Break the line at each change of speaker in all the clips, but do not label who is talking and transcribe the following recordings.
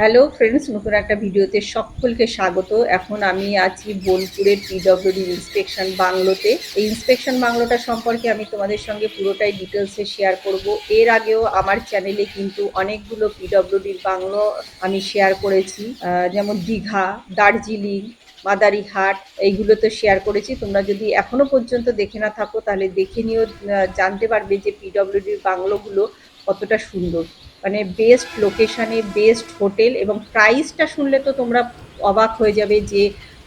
Hello friends নতুন একটা ভিডিওতে সকলকে স্বাগত। এখন আমি আছি বোলপুরের পিডব্লিউডি ইন্সপেকশন বাংলোতে। এই ইন্সপেকশন বাংলোটা সম্পর্কে আমি তোমাদের সঙ্গে পুরোটাই ডিটেলসে শেয়ার করব। এর আগেও আমার চ্যানেলে কিন্তু অনেকগুলো পিডব্লিউডির বাংলো আমি শেয়ার করেছি। যেমন দীঘা দার্জিলিং মাদারিহাট এইগুলো তো শেয়ার করেছি। তোমরা যদি এখনও পর্যন্ত দেখে না থাকো তাহলে দেখে আহ, জানতে পারবে যে পিডব্লিউডির বাংলোগুলো কতটা সুন্দর। মানে বেস্ট লোকেশনে বেস্ট হোটেল এবং প্রাইসটা শুনলে তো তোমরা অবাক হয়ে যাবে যে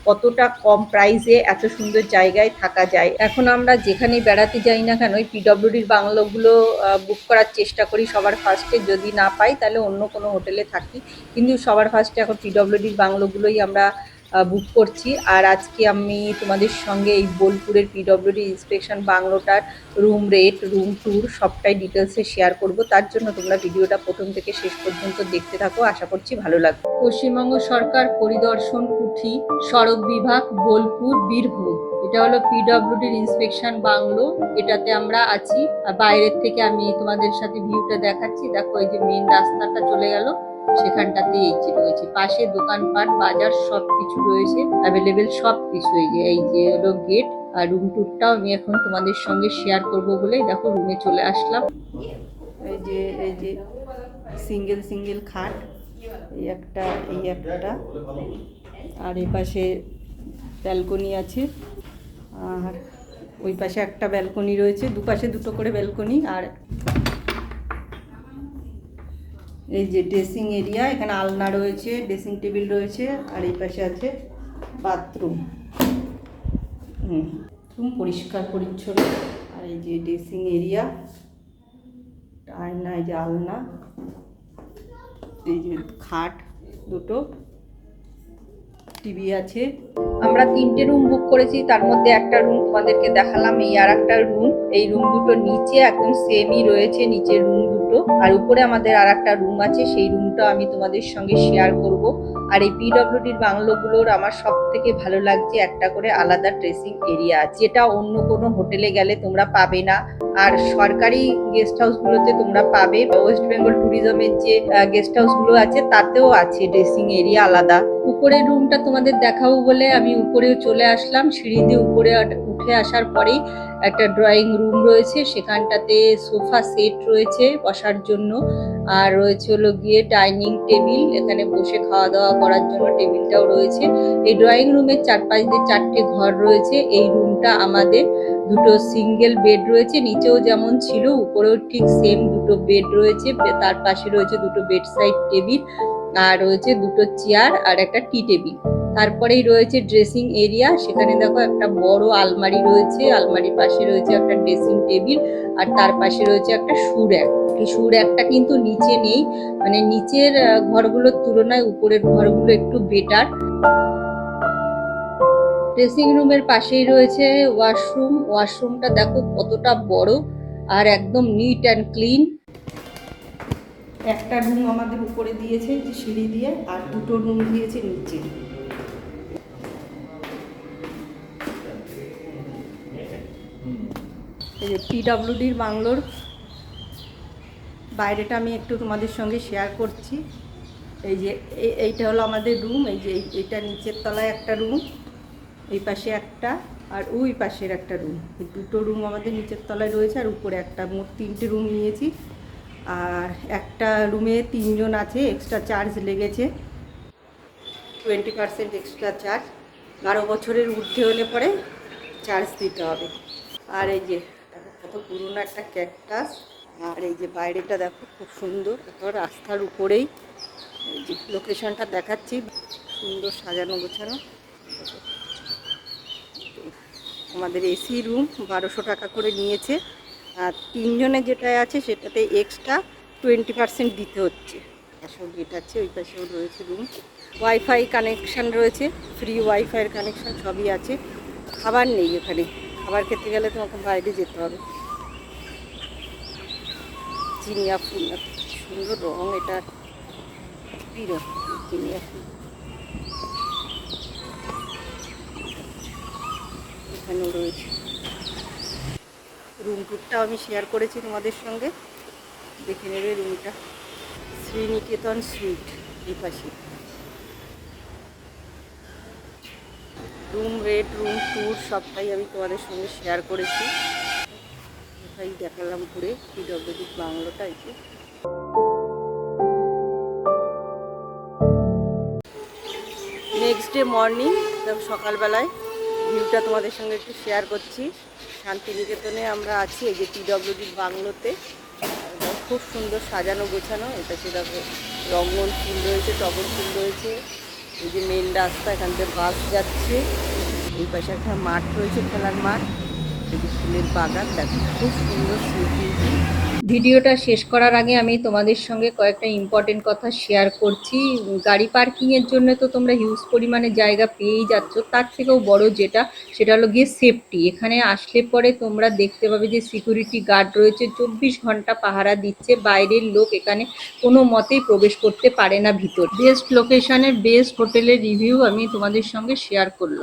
কতটা কম প্রাইসে এত সুন্দর জায়গায় থাকা যায়। এখন আমরা যেখানে বেড়াতে যাই না কেন ওই পিডব্লিউডির বাংলোগুলো বুক করার চেষ্টা করি সবার ফার্স্টে যদি না পাই তাহলে অন্য কোনো হোটেলে থাকি। কিন্তু সবার ফার্স্টে এখন পিডব্লিউডির বাংলোগুলোই আমরা বুক করছি। আর আজকে আমি তোমাদের সঙ্গে এই বোলপুরের পিডব্লিউডি ইন্সপেকশন বাংলোটার রুম রেট রুম ট্যুর সবটাই ডিটেলসে শেয়ার করব। তার জন্য তোমরা ভিডিওটা প্রথম থেকে শেষ পর্যন্ত দেখতে থাকো। আশা করছি ভালো লাগবে। পশ্চিমবঙ্গ সরকার পরিদর্শন কুঠি সড়ক বিভাগ, বোলপুর, বীরভূম। এটা হলো পিডব্লিউডির ইন্সপেকশন বাংলো। এটাতে আমরা আছি। বাইরের থেকে আমি তোমাদের সাথে ভিউটা দেখাচ্ছি। দেখো এই যে মেন রাস্তাটা চলে গেল। সেখানটাতে এই যে রয়েছে। পাশে দোকানপাট, বাজার সব কিছু রয়েছে অ্যাভেলেবেল সব কিছু এই যে এই যে হলো গেট আর রুম টুরটাও আমি এখন তোমাদের সঙ্গে শেয়ার করব বলেই দেখো রুমে চলে আসলাম। এই যে এই যে সিঙ্গেল সিঙ্গেল খাট, এই একটা এই একটা। আর এই পাশে ব্যালকনি আছে। আর ওই পাশে একটা ব্যালকনি রয়েছে। দুপাশে দুটো করে ব্যালকনি আর এই যে ড্রেসিং এরিয়া, এখানে আলনা রয়েছে, ড্রেসিং টেবিল রয়েছে, আর এই পাশে আছে বাথরুম। হুম পরিষ্কার, পরিচ্ছন্ন। আর এই যে ড্রেসিং এরিয়া, আয়না, এই যে আলনা, এই যে খাট দুটো, টিভি আছে। আমরা তিনটে রুম বুক করেছি, তার মধ্যে একটা রুম তোমাদেরকে দেখালাম, এই আর একটা রুম এই রুম দুটো নিচে একদম সেমই রয়েছে, নিচের রুম দুটো। আর উপরে আমাদের আর একটা রুম আছে, সেই রুমটা আমি তোমাদের সঙ্গে শেয়ার করব। আর এই পিডব্লিউডির বাংলোগুলোর আমার সব থেকে ভালো লাগছে, একটা করে আলাদা ড্রেসিং এরিয়া আছে। যেটা অন্য কোনো হোটেলে গেলে তোমরা পাবে না। আর সরকারি গেস্ট হাউসগুলোতে তোমরা পাবে। ওয়েস্ট বেঙ্গল ট্যুরিজমের যে গেস্ট হাউসগুলো আছে, তাতেও আছে ড্রেসিং এরিয়া আলাদা। উপরের রুমটা তোমাদের দেখাবো বলে আমি উপরেও চলে আসলাম। সিঁড়ি দিয়ে উপরে উঠে আসার পরেই একটা ড্রয়িং রুম রয়েছে। সেখানটাতে সোফা সেট রয়েছে বসার জন্য। আর রয়েছে হলো গিয়ে ডাইনিং টেবিল এখানে বসে খাওয়া দাওয়া করার জন্য টেবিলটাও রয়েছে। এই ড্রয়িং রুমের চারপাশ দিয়ে চারটে ঘর রয়েছে। এই রুমটা আমাদের দুটো সিঙ্গেল বেড রয়েছে। নিচেও যেমন ছিল, উপরেও ঠিক সেম দুটো বেড রয়েছে। তার পাশে রয়েছে দুটো বেড সাইড টেবিল আর রয়েছে দুটো চেয়ার আর একটা টি টেবিল। তারপরেই রয়েছে ড্রেসিং এরিয়া। সেখানে দেখো একটা বড় আলমারি রয়েছে। আলমারির পাশে রয়েছে একটা ড্রেসিং টেবিল আর তার পাশে রয়েছে একটা শু র্যাক। এই শু কিন্তু নিচে নেই। মানে নিচের ঘরগুলোর তুলনায় উপরের ঘরগুলো একটু বেটার। ড্রেসিং রুমের পাশেই রয়েছে ওয়াশরুম। ওয়াশরুমটা দেখো কতটা বড় আর একদম নিট অ্যান্ড ক্লিন। একটা রুম আমাদের উপরে দিয়েছে, সিঁড়ি দিয়ে, আর দুটো রুম দিয়েছে নিচে। এই যে পিডাব্লিউডির বাংলোর বাইরেটা আমি একটু তোমাদের সঙ্গে শেয়ার করছি। এই যে এই- এইটা হলো আমাদের রুম এই যে এই- এইটা নিচের তলায় একটা রুম এই পাশে একটা, আর ওই পাশের একটা রুম দুটো রুম আমাদের নিচের তলায় রয়েছে, আর উপরে একটা। মোট তিনটে রুম নিয়েছি। আর একটা রুমে তিনজন আছে এক্সট্রা চার্জ লেগেছে। টোয়েন্টি পার্সেন্ট এক্সট্রা চার্জ বারো বছরের ঊর্ধ্বে হলে পরে চার্জ দিতে হবে। আর এই যে কত পুরনো একটা ক্যাকটাস আর এই যে বাইরেটা দেখো খুব সুন্দর রাস্তার উপরেই। এই যে লোকেশনটা দেখাচ্ছি, সুন্দর সাজানো গোছানো। আমাদের এসি রুম বারোশো টাকা করে নিয়েছে। আর তিনজনে যেটা আছে সেটাতে এক্সট্রা টোয়েন্টি পার্সেন্ট দিতে হচ্ছে। পাশেও গেট আছে, ওই পাশেও রয়েছে রুম ওয়াইফাই কানেকশান রয়েছে ফ্রি ওয়াইফাইয়ের কানেকশান সবই আছে। খাবার নেই ওখানে। খাবার খেতে গেলে তোমাকে বাইরে যেতে হবে। চিনিয়া ফুল সুন্দর রং, এটা চিনিয়া ফুল। এখানেও রয়েছে। রুম টুরটাও আমি শেয়ার করেছি তোমাদের সঙ্গে। দেখে নেবে রুমটা শ্রীনিকেতন সুইট
এই রুম রেট রুম ট্যুর সবটাই আমি তোমাদের সঙ্গে শেয়ার করেছি। এটাই দেখালাম ঘুরে? পিডব্লিউডি বাংলোটা এসে নেক্সট ডে মর্নিং সকালবেলায়। ভিউটা তোমাদের সঙ্গে একটু শেয়ার করছি। শান্তিনিকেতনে আমরা আছি, এই যে পিডব্লিউডির বাংলোতে। খুব সুন্দর সাজানো গোছানো, এটা সেরকম রঙ্গন ফুল রয়েছে, টগর ফুল রয়েছে। এই যে মেন রাস্তা, এখান থেকে বাস যাচ্ছে। এই পাশে একটা মাঠ রয়েছে, খেলার মাঠ। এই যে ফুলের বাগান, দেখো, খুব সুন্দর স্মৃতি
ভিডিওটা শেষ করার আগে আমি তোমাদের সঙ্গে কয়েকটা ইম্পর্টেন্ট কথা শেয়ার করছি। গাড়ি পার্কিংয়ের জন্য তো তোমরা হিউজ পরিমাণে জায়গা পেয়েই যাচ্ছ। তার থেকেও বড় যেটা, সেটা হলো গিয়ে সেফটি এখানে আসলে পরে তোমরা দেখতে পাবে যে সিকিউরিটি গার্ড রয়েছে, চব্বিশ ঘণ্টা পাহারা দিচ্ছে। বাইরের লোক এখানে কোনো মতেই প্রবেশ করতে পারে না ভিতর। বেস্ট লোকেশনের বেস্ট হোটেলের রিভিউ আমি তোমাদের সঙ্গে শেয়ার করলাম।